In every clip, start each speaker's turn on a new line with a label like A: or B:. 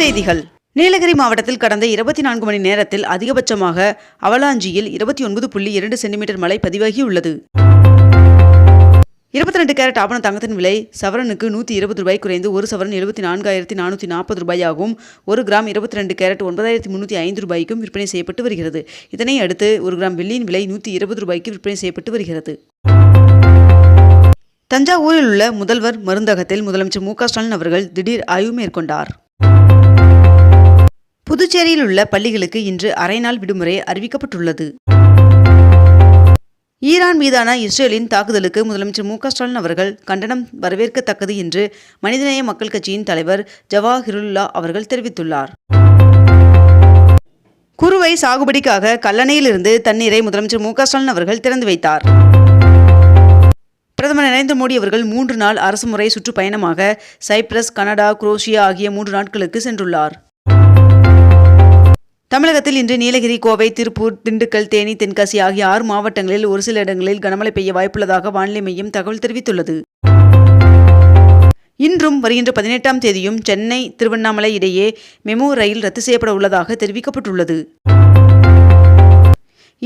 A: செய்திகள். நீலகிரி மாவட்டத்தில் கடந்த இருபத்தி நான்கு மணி நேரத்தில் அதிகபட்சமாக அவலாஞ்சியில் இருபத்தி ஒன்பது புள்ளி இரண்டு சென்டிமீட்டர் மழை பதிவாகியுள்ளது. இருபத்தி ரெண்டு கேரட் ஆபண தங்கத்தின் விலை சவரனுக்கு நூற்றி இருபது ரூபாய் குறைந்து ஒரு சவரன் எழுபத்தி நான்காயிரத்தி நானூற்றி நாற்பது ரூபாயாகவும் ஒரு கிராம் இருபத்தி ரெண்டு கேரட் ஒன்பதாயிரத்தி முந்நூற்றி ஐந்து ரூபாய்க்கும் விற்பனை செய்யப்பட்டு வருகிறது. இதனை அடுத்து ஒரு கிராம் வெள்ளியின் விலை நூற்றி இருபது ரூபாய்க்கு விற்பனை செய்யப்பட்டு வருகிறது. தஞ்சாவூரில் உள்ள முதல்வர் மருந்தகத்தில் முதலமைச்சர் மு க ஸ்டாலின் அவர்கள் திடீர் ஆய்வு மேற்கொண்டார். புதுச்சேரியில் உள்ள பள்ளிகளுக்கு இன்று அரைநாள் விடுமுறை அறிவிக்கப்பட்டுள்ளது. ஈரான் மீதான இஸ்ரேலின் தாக்குதலுக்கு முதலமைச்சர் மு க ஸ்டாலின் அவர்கள் கண்டனம் வரவேற்கத்தக்கது என்று மனிதநேய மக்கள் கட்சியின் தலைவர் ஜவாஹிருல்லா அவர்கள் தெரிவித்துள்ளார். குறுவை சாகுபடிக்காக கல்லணையிலிருந்து தண்ணீரை முதலமைச்சர் மு க ஸ்டாலின் அவர்கள் திறந்து வைத்தார். பிரதமர் நரேந்திர மோடி அவர்கள் மூன்று நாள் அரசுமுறை சுற்றுப்பயணமாக சைப்ரஸ் கனடா குரோஷியா ஆகிய மூன்று நாட்களுக்கு சென்றுள்ளார். தமிழகத்தில் இன்று நீலகிரி கோவை திருப்பூர் திண்டுக்கல் தேனி தென்காசி ஆகிய ஆறு மாவட்டங்களில் ஒரு சில இடங்களில் கனமழை பெய்ய வாய்ப்புள்ளதாக வானிலை மையம் தகவல் தெரிவித்துள்ளது. இன்றும் வருகின்ற பதினெட்டாம் தேதியும் சென்னை திருவண்ணாமலை இடையே மெமோ ரயில் ரத்து செய்யப்பட உள்ளதாக தெரிவிக்கப்பட்டுள்ளது.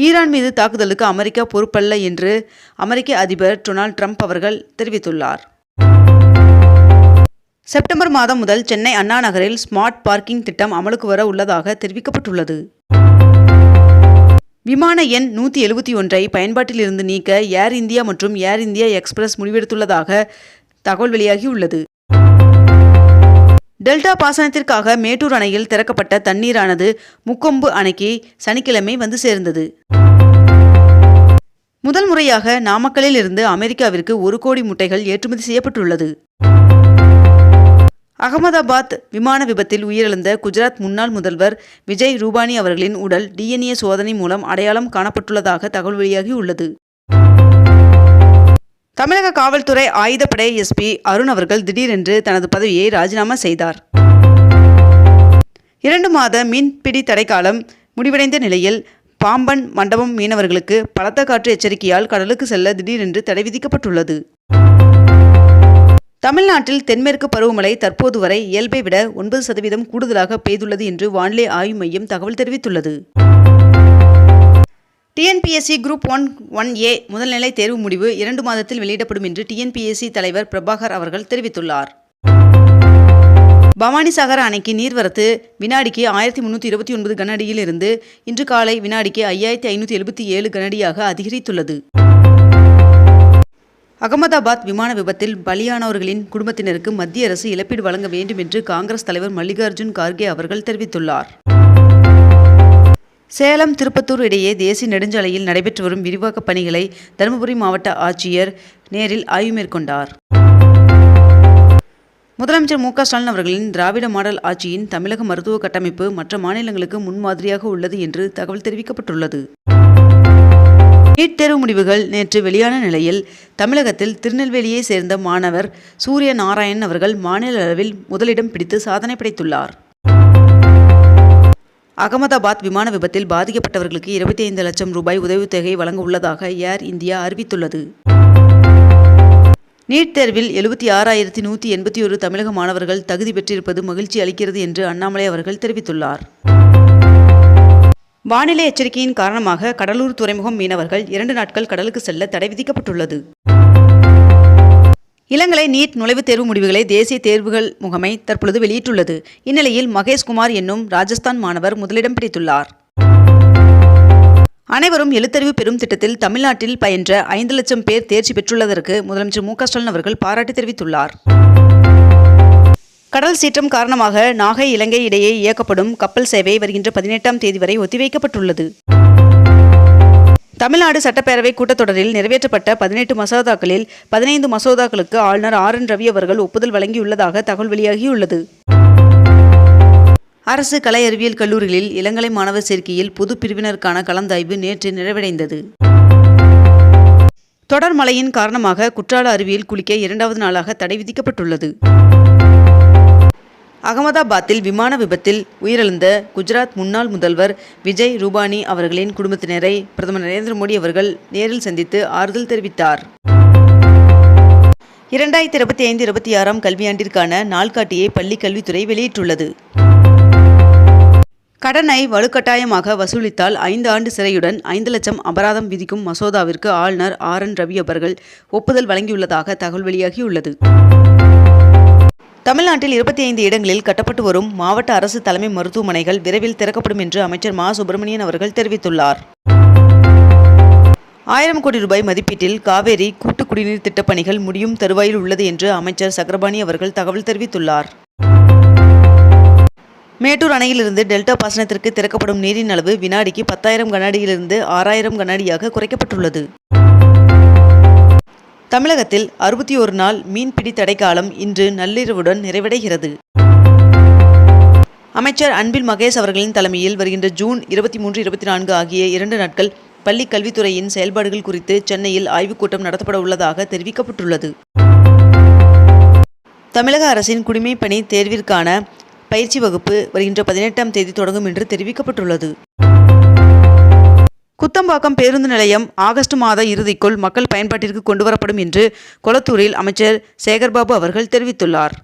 A: ஈரான் மீது தாக்குதலுக்கு அமெரிக்கா பொறுப்பல்ல என்று அமெரிக்க அதிபர் டொனால்ட் ட்ரம்ப் அவர்கள் தெரிவித்துள்ளார். செப்டம்பர் மாதம் முதல் சென்னை அண்ணா நகரில் ஸ்மார்ட் பார்க்கிங் திட்டம் அமலுக்கு வர உள்ளதாக தெரிவிக்கப்பட்டுள்ளது. விமான எண் நூற்றி எழுபத்தி ஒன்றை பயன்பாட்டிலிருந்து நீக்க ஏர் இந்தியா மற்றும் ஏர் இந்தியா எக்ஸ்பிரஸ் முடிவெடுத்துள்ளதாக தகவல் வெளியாகியுள்ளது. டெல்டா பாசனத்திற்காக மேட்டூர் அணையில் திறக்கப்பட்ட தண்ணீரானது முக்கொம்பு அணைக்கு சனிக்கிழமை வந்து சேர்ந்தது. முதல் முறையாக நாமக்கலில் இருந்து அமெரிக்காவிற்கு ஒரு கோடி முட்டைகள் ஏற்றுமதி செய்யப்பட்டுள்ளது. அகமதாபாத் விமான விபத்தில் உயிரிழந்த குஜராத் முன்னாள் முதல்வர் விஜய் ரூபானி அவர்களின் உடல் டிஎன்ஏ சோதனை மூலம் அடையாளம் காணப்பட்டுள்ளதாக தகவல் வெளியாகியுள்ளது தமிழக காவல்துறை ஆயுதப்படை எஸ்பி அருண் அவர்கள் திடீரென்று தனது பதவியை ராஜினாமா செய்தார். இரண்டு மாத மீன்பிடி தடைக்காலம் முடிவடைந்த நிலையில் பாம்பன் மண்டபம் மீனவர்களுக்கு பலத்த காற்று எச்சரிக்கையால் கடலுக்கு செல்ல திடீரென்று தடை விதிக்கப்பட்டுள்ளது. தமிழ்நாட்டில் தென்மேற்கு பருவமழை தற்போது வரை இயல்பை விட ஒன்பது சதவீதம் கூடுதலாக பெய்துள்ளது என்று வானிலை ஆய்வு மையம் தகவல் தெரிவித்துள்ளது. TNPSC group one one A முதல்நிலை தேர்வு முடிவு இரண்டு மாதத்தில் வெளியிடப்படும் என்று டிஎன்பிஎஸ்சி தலைவர் பிரபாகர் அவர்கள் தெரிவித்துள்ளார். பவானிசாகர் அணைக்கு நீர்வரத்து வினாடிக்கு ஆயிரத்தி முன்னூற்றி இருபத்தி ஒன்பது கனஅடியில் இருந்து இன்று காலை வினாடிக்கு ஐயாயிரத்தி ஐநூற்றி எழுபத்தி ஏழு கனஅடியாக அதிகரித்துள்ளது. அகமதாபாத் விமான விபத்தில் பலியானவர்களின் குடும்பத்தினருக்கு மத்திய அரசு இழப்பீடு வழங்க வேண்டும் என்று காங்கிரஸ் தலைவர் மல்லிகார்ஜுன் கார்கே அவர்கள் தெரிவித்துள்ளார். சேலம் திருப்பத்தூர் இடையே தேசிய நெடுஞ்சாலையில் நடைபெற்று வரும் விரிவாக்கப் பணிகளை தருமபுரி மாவட்ட ஆட்சியர் நேரில் ஆய்வு மேற்கொண்டார். முதலமைச்சர் மு க ஸ்டாலின் அவர்களின் திராவிட மாடல் ஆட்சியின் தமிழக மருத்துவ கட்டமைப்பு மற்ற மாநிலங்களுக்கு முன்மாதிரியாக உள்ளது என்று தகவல் தெரிவிக்கப்பட்டுள்ளது. நீட் தேர்வு முடிவுகள் நேற்று வெளியான நிலையில் தமிழகத்தில் திருநெல்வேலியை சேர்ந்த மாணவர் சூரிய நாராயண் அவர்கள் மாநில அளவில் முதலிடம் பிடித்து சாதனை படைத்துள்ளார். அகமதாபாத் விமான விபத்தில் பாதிக்கப்பட்டவர்களுக்கு இருபத்தி ஐந்து லட்சம் ரூபாய் உதவித்தொகை வழங்க உள்ளதாக ஏர் இந்தியா அறிவித்துள்ளது. நீட் தேர்வில் எழுபத்தி ஆறாயிரத்தி நூற்றி எண்பத்தி ஒரு தமிழக மாணவர்கள் தகுதி பெற்றிருப்பது மகிழ்ச்சி அளிக்கிறது என்று அண்ணாமலை அவர்கள் தெரிவித்துள்ளார். வானிலை எச்சரிக்கையின் காரணமாக கடலூர் துறைமுகம் மீனவர்கள் இரண்டு நாட்கள் கடலுக்கு செல்ல தடை விதிக்கப்பட்டுள்ளது. இளங்கலை நீட் நுழைவுத் தேர்வு முடிவுகளை தேசிய தேர்வுகள் முகமை தற்பொழுது வெளியிட்டுள்ளது. இந்நிலையில் மகேஷ்குமார் என்னும் ராஜஸ்தான் மாணவர் முதலிடம் பிடித்துள்ளார். அனைவரும் எழுத்தறிவு பெறும் திட்டத்தில் தமிழ்நாட்டில் பயின்ற ஐந்து லட்சம் பேர் தேர்ச்சி பெற்றுள்ளதற்கு முதலமைச்சர் மு க ஸ்டாலின் அவர்கள் பாராட்டு தெரிவித்துள்ளார். கடல் சீற்றம் காரணமாக நாகை இலங்கை இடையே இயக்கப்படும் கப்பல் சேவை வருகின்ற பதினெட்டாம் தேதி வரை ஒத்திவைக்கப்பட்டுள்ளது. தமிழ்நாடு சட்டப்பேரவை கூட்டத்தொடரில் நிறைவேற்றப்பட்ட பதினெட்டு மசோதாக்களில் பதினைந்து மசோதாக்களுக்கு ஆளுநர் ஆர் என் ரவி அவர்கள் ஒப்புதல் வழங்கியுள்ளதாக தகவல் வெளியாகியுள்ளது. அரசு கலை அறிவியல் கல்லூரிகளில் இளங்கலை மாணவர் சேர்க்கையில் பொது பிரிவினருக்கான கலந்தாய்வு நேற்று நிறைவடைந்தது. தொடர் மழையின் காரணமாக குற்றால அருவியில் குளிக்க இரண்டாவது நாளாக தடை விதிக்கப்பட்டுள்ளது. அகமதாபாத்தில் விமான விபத்தில் உயிரிழந்த குஜராத் முன்னாள் முதல்வர் விஜய் ரூபானி அவர்களின் குடும்பத்தினரை பிரதமர் நரேந்திர மோடி அவர்கள் நேரில் சந்தித்து ஆறுதல் தெரிவித்தார். இரண்டாயிரத்தி இருபத்தி ஐந்து இருபத்தி ஆறாம் கல்வியாண்டிற்கான நாள்காட்டியை பள்ளி கல்வித்துறை வெளியிட்டுள்ளது. கடனை வலுக்கட்டாயமாக வசூலித்தால் ஐந்து ஆண்டு சிறையுடன் ஐந்து லட்சம் அபராதம் விதிக்கும் மசோதாவிற்கு ஆளுநர் ஆர். என். ரவி அவர்கள் ஒப்புதல் வழங்கியுள்ளதாக தகவல் வெளியாகியுள்ளது. தமிழ்நாட்டில் இருபத்தி ஐந்து இடங்களில் கட்டப்பட்டு வரும் மாவட்ட அரசு தலைமை மருத்துவமனைகள் விரைவில் திறக்கப்படும் என்று அமைச்சர் மா. சுப்பிரமணியன் அவர்கள் தெரிவித்துள்ளார். ஆயிரம் கோடி ரூபாய் மதிப்பீட்டில் காவேரி கூட்டு குடிநீர் திட்டப் பணிகள் முடியும் தருவாயில் உள்ளது என்று அமைச்சர் சக்கரபாணி அவர்கள் தகவல் தெரிவித்துள்ளார். மேட்டூர் அணையிலிருந்து டெல்டா பாசனத்திற்கு திறக்கப்படும் நீரின் அளவு வினாடிக்கு பத்தாயிரம் கனஅடியிலிருந்து ஆறாயிரம் கனஅடியாக குறைக்கப்பட்டுள்ளது. தமிழகத்தில் அறுபத்தி ஒரு நாள் மீன்பிடி தடைக்காலம் இன்று நள்ளிரவுடன் நிறைவடைகிறது. அமைச்சர் அன்பில் மகேஷ் அவர்களின் தலைமையில் வருகின்ற ஜூன் இருபத்தி மூன்று இருபத்தி நான்கு ஆகிய இரண்டு நாட்கள் பள்ளி கல்வித்துறையின் செயல்பாடுகள் குறித்து சென்னையில் ஆய்வுக் கூட்டம் நடத்தப்பட உள்ளதாக தெரிவிக்கப்பட்டுள்ளது. தமிழக அரசின் குடிமைப்பணி தேர்விற்கான பயிற்சி வகுப்பு வருகின்ற பதினெட்டாம் தேதி தொடங்கும் என்று தெரிவிக்கப்பட்டுள்ளது. குத்தம்பாக்கம் பேருந்து நிலையம் ஆகஸ்ட் மாத இறுதிக்குள் மக்கள் பயன்பாட்டிற்கு கொண்டுவரப்படும் என்று கொளத்தூரில் அமைச்சர் சேகர்பாபு அவர்கள் தெரிவித்துள்ளார்.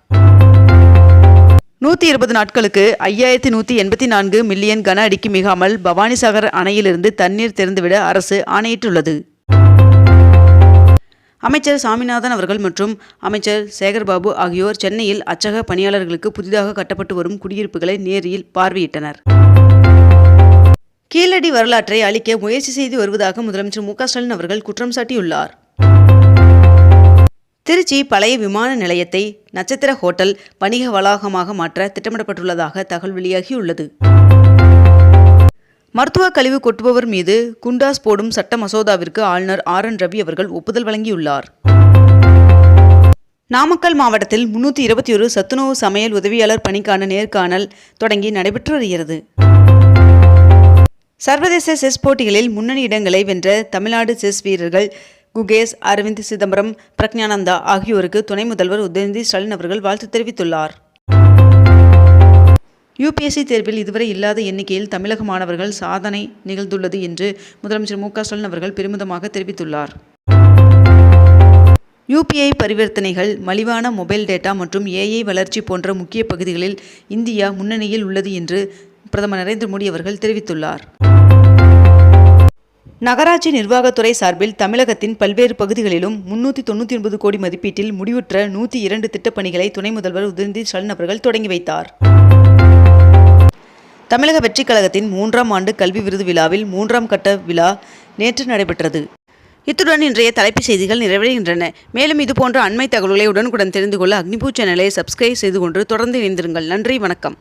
A: நூற்றி இருபது நாட்களுக்கு ஐயாயிரத்தி நூற்றி எண்பத்தி நான்கு மில்லியன் கன அடிக்கு மிகாமல் பவானிசாகர் அணையிலிருந்து தண்ணீர் திறந்துவிட அரசு ஆணையிட்டுள்ளது. அமைச்சர் சாமிநாதன் அவர்கள் மற்றும் அமைச்சர் சேகர்பாபு ஆகியோர் சென்னையில் அச்சக பணியாளர்களுக்கு புதிதாக கட்டப்பட்டு வரும் குடியிருப்புகளை நேரில் பார்வையிட்டனர். கீழடி வரலாற்றை அழிக்க முயற்சி செய்து வருவதாக முதலமைச்சர் மு ஸ்டாலின் அவர்கள் குற்றம் சாட்டியுள்ளார். திருச்சி பழைய விமான நிலையத்தை நட்சத்திர ஹோட்டல் வணிக வளாகமாக மாற்ற திட்டமிடப்பட்டுள்ளதாக தகவல் வெளியாகியுள்ளது. மருத்துவ கழிவு கொட்டுபவர் மீது குண்டாஸ் போடும் சட்ட மசோதாவிற்கு ஆளுநர் ஆர் என் ரவி அவர்கள் ஒப்புதல் வழங்கியுள்ளார். நாமக்கல் மாவட்டத்தில் முன்னூற்றி இருபத்தி ஒரு சத்துணவு சமையல் உதவியாளர் பணிக்கான நேர்காணல் தொடங்கி நடைபெற்று வருகிறது. சர்வதேச செஸ் போட்டிகளில் முன்னணி இடங்களை வென்ற தமிழ்நாடு செஸ் வீரர்கள் குகேஷ் அரவிந்த் சிதம்பரம் பிரக்ஞானந்தா ஆகியோருக்கு துணை முதல்வர் உதயநிதி ஸ்டாலின் அவர்கள் வாழ்த்து தெரிவித்துள்ளார். யுபிஎஸ்சி தேர்வில் இதுவரை இல்லாத எண்ணிக்கையில் தமிழக மாணவர்கள் சாதனை நிகழ்ந்துள்ளது என்று முதலமைச்சர் மு க ஸ்டாலின் அவர்கள் பெருமிதமாக தெரிவித்துள்ளார். யூபிஐ பரிவர்த்தனைகள் மலிவான மொபைல் டேட்டா மற்றும் ஏஐ வளர்ச்சி போன்ற முக்கிய பகுதிகளில் இந்தியா முன்னணியில் உள்ளது என்று பிரதமர் நரேந்திர மோடி அவர்கள் தெரிவித்துள்ளார். நகராட்சி நிர்வாகத்துறை சார்பில் தமிழகத்தின் பல்வேறு பகுதிகளிலும் முன்னூற்றி தொண்ணூற்றி ஒன்பது கோடி மதிப்பீட்டில் முடிவுற்ற நூற்றி இரண்டு திட்டப்பணிகளை துணை முதல்வர் உதிர்ந்தி ஸ்டாலின் அவர்கள் தொடங்கி வைத்தார். தமிழக வெற்றிக் கழகத்தின் மூன்றாம் ஆண்டு கல்வி விருது விழாவில் மூன்றாம் கட்ட விழா நேற்று நடைபெற்றது. இத்துடன் இன்றைய தலைப்புச் செய்திகள் நிறைவடைகின்றன. மேலும் இதுபோன்ற அண்மை தகவல்களை உடனுக்குடன் தெரிந்து கொள்ள அக்னிபூ சேனலை சப்ஸ்கிரைப் செய்து கொண்டு தொடர்ந்து இணைந்திருங்கள். நன்றி வணக்கம்.